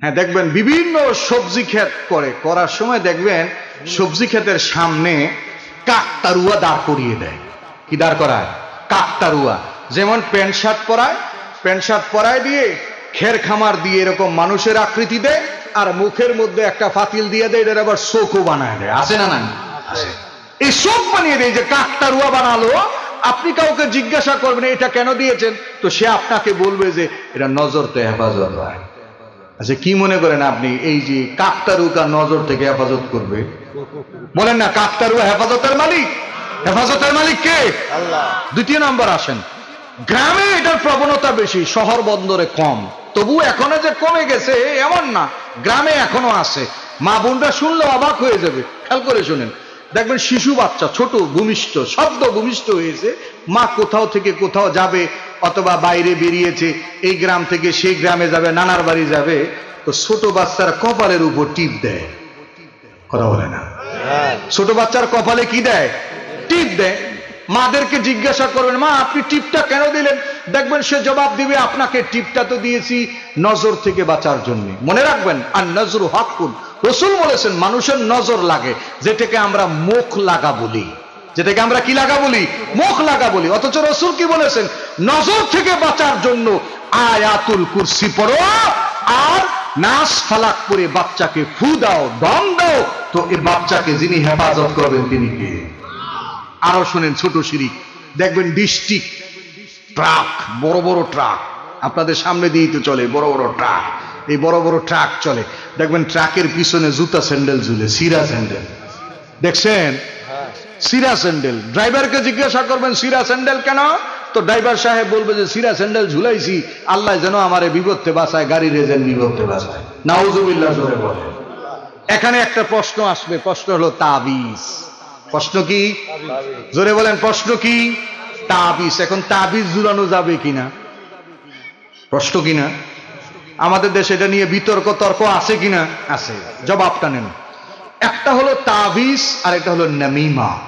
হ্যাঁ দেখবেন বিভিন্ন সবজি ক্ষেত করে, করার সময় দেখবেন সবজি ক্ষেতের সামনে কাকতারুয়া দাঁড় করিয়ে দেয়। কি দাঁড় করায়? কাকতারুয়া। যেমন প্যান্ট শার্ট পরায়, প্যান্ট শার্ট পরায় দিয়ে খের খামার দিয়ে এরকম মানুষের আকৃতি দেয় আর মুখের মধ্যে একটা ফাতিল দিয়ে দেয় এটার আবার চোখও বানায় দেয়। আছে না না এই শোক বানিয়ে দেয় যে কাকতারুয়া বানালো, আপনি কাউকে জিজ্ঞাসা করবেন, এটা কেন দিয়েছেন? তো সে আপনাকে বলবে যে এটা নজরতে হেফাজত হয় আচ্ছা কি মনে করেন আপনি? এই যে কাকতারুকা নজর থেকে হেফাজত করবে। বলেন না কাকতারুয়া হেফাজতের মালিক। হেফাজতের মালিক কে? দ্বিতীয় নাম্বার আসেন। গ্রামে এটার প্রবণতা বেশি শহর বন্দরে কম। তবু এখনও যে কমে গেছে এমন না। গ্রামে এখনও আছে। মা বোনরা শুনলে অবাক হয়ে যাবে। খেয়াল করে শুনেন। দেখবেন শিশু বাচ্চা ছোট ভূমিষ্ঠ শব্দ ভূমিষ্ঠ হয়েছে। মা কোথাও থেকে কোথাও যাবে অথবা বাইরে বেরিয়েছে, এই গ্রাম থেকে সেই গ্রামে যাবে, নানার বাড়ি যাবে, তো ছোট বাচ্চারা কপালের উপর টিপ দেয়। কথা বলে না? ছোট বাচ্চার কপালে কি দেয়? টিপ দেয়। মাদেরকে জিজ্ঞাসা করবেন, মা, আপনি টিপটা কেন দিলেন? দেখবেন সে জবাব দিবে, আপনাকে টিপটা তো দিয়েছি নজর থেকে বাঁচার জন্য। মনে রাখবেন, আর নজর হকুন রসুল বলেছেন, মানুষের নজর লাগে, যেটাকে আমরা মুখ লাগা বলি। যেটাকে আমরা কি লাগা বলি? মুখ লাগা বলি। অথচ রসুল কি বলেছেন? নজর থেকে বাঁচার জন্য আয়াতুল কুরসি পড়ো আর নাচ ফালাক করে বাচ্চাকে ফু দাও, দম দাও। তো এই বাচ্চাকে যিনি হেফাজত করবেন তিনি কে? আরও শোনেন ছোট শিরিক দেখবেন ডিস্ট্রিক্ট ট্রাক, বড় বড় ট্রাক। আপনাদের সামনে দিয়েই তো চলে, বড় বড় ট্রাক। এই বড় বড় ট্রাক চলে। দেখবেন ট্রাকের পিছনে জুতা স্যান্ডেল ঝুলে, সিরা স্যান্ডেল। দেখছেন? সিরা স্যান্ডেল। ড্রাইভারকে জিজ্ঞাসা করবেন, সিরা স্যান্ডেল কেন? তো ড্রাইভার সাহেব বলবে যে, সিরা স্যান্ডেল ঝুলাইছি, আল্লাহ যেন আমারে বিপদে বাঁচায় গাড়ির এজেন্ট বিপদে বাঁচায়। নাউজুবিল্লাহ জোরে বলে এখানে একটা প্রশ্ন আসবে, প্রশ্ন হলো তাবিজ। প্রশ্ন কি? জোরে বলেন, প্রশ্ন কি? তাবিজ। এখন তাবিজ ঝুলানো যাবে কিনা? প্রশ্ন কিনা? আমাদের দেশে এটা নিয়ে বিতর্ক, তর্ক আছে কিনা? আছে। জবাবটা নেন। একটা হলো তাবিজ আর একটা হলো নামিমা।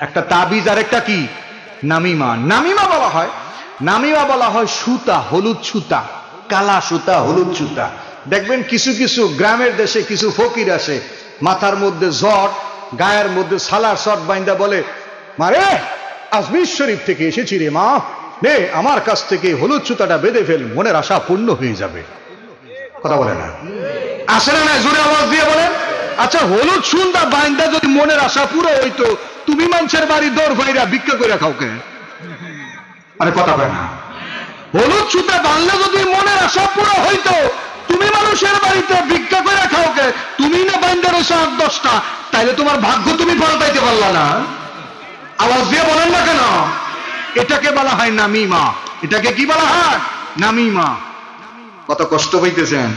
একটা তাবিজ আর একটা কি? নামিমা। নামিমা বলা হয়। নামিমা বলা হয় সুতা, হলুদ সুতা, কালা সুতা, হলুদ সুতা। দেখবেন কিছু কিছু গ্রামের দেশে কিছু ফকির আসে, মাথার মধ্যে জট গায়ের মধ্যে সালার শট বাইন্দা বলে, মারে আজমির শরীফ থেকে এসেছি রে মা। নে, আমার কাছ থেকে হলুদ সুতাটা বেঁধে ফেল, মনের আশা পূর্ণ হয়ে যাবে। কথা বলে না। আসে না না জোরে আওয়াজ দিয়ে বলেন। আচ্ছা হলুদ সুন্দর বাইন্দা যদি মনের আশা পুরো হইতো, তুমি মানুষের বাড়ি দৌড় ভাইরা ভিক্ষা করে খাওকে আরে, কথা বলে না। হলুদ সুতা বাংলা যদি মনের আশা পুরো হইতো, তুমি মানুষের বাড়িতে ভিক্ষা করে খাওকে তুমি না বাইন্দা রয়েছে আট দশটা, তাইলে তোমার ভাগ্য তুমি পাল্টাইতে পারলা না। আওয়াজ দিয়ে বলেন না কেন? এটাকে বলা হয় নামিমা। এটাকে কি বলা হয়? নামিমা। কত কষ্ট পাইতেছেন